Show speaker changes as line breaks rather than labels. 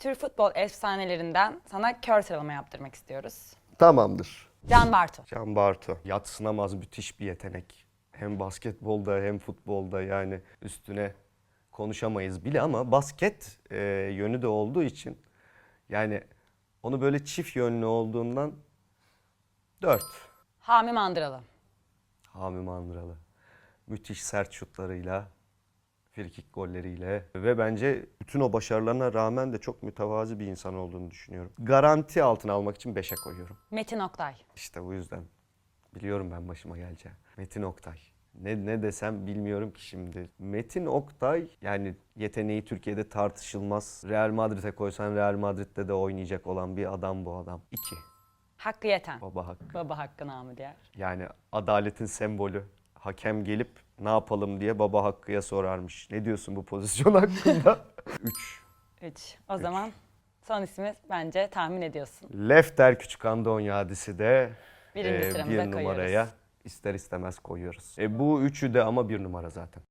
Türk futbol efsanelerinden sana kör sıralama yaptırmak istiyoruz.
Tamamdır.
Can Bartu.
Can Bartu. Yatsınamaz müthiş bir yetenek. Hem basketbolda hem futbolda yani üstüne konuşamayız bile ama basket e, yönü de olduğu için yani onu böyle çift yönlü olduğundan 4.
Hami Mandıralı.
Hami Mandıralı. Müthiş sert şutlarıyla, frikik golleriyle ve bence bütün o başarılarına rağmen de çok mütevazi bir insan olduğunu düşünüyorum. Garanti altına almak için 5'e koyuyorum.
Metin Oktay.
İşte bu yüzden biliyorum ben başıma geleceği. Metin Oktay. Ne, ne desem bilmiyorum ki şimdi. Metin Oktay yani yeteneği Türkiye'de tartışılmaz. Real Madrid'e koysan Real Madrid'de de oynayacak olan bir adam bu adam. İki.
Hakkı Yeten.
Baba hakkı.
Baba Hakkı namı diğer.
Yani adaletin sembolü. Hakem gelip ne yapalım diye baba hakkıya sorarmış. Ne diyorsun bu pozisyon hakkında? Üç.
3. O zaman son ismi bence tahmin ediyorsun.
Lefter Küçük Andonyadisi de
Birinci
e, bir
koyuyoruz.
numaraya ister istemez koyuyoruz. E, bu üçü de ama bir numara zaten.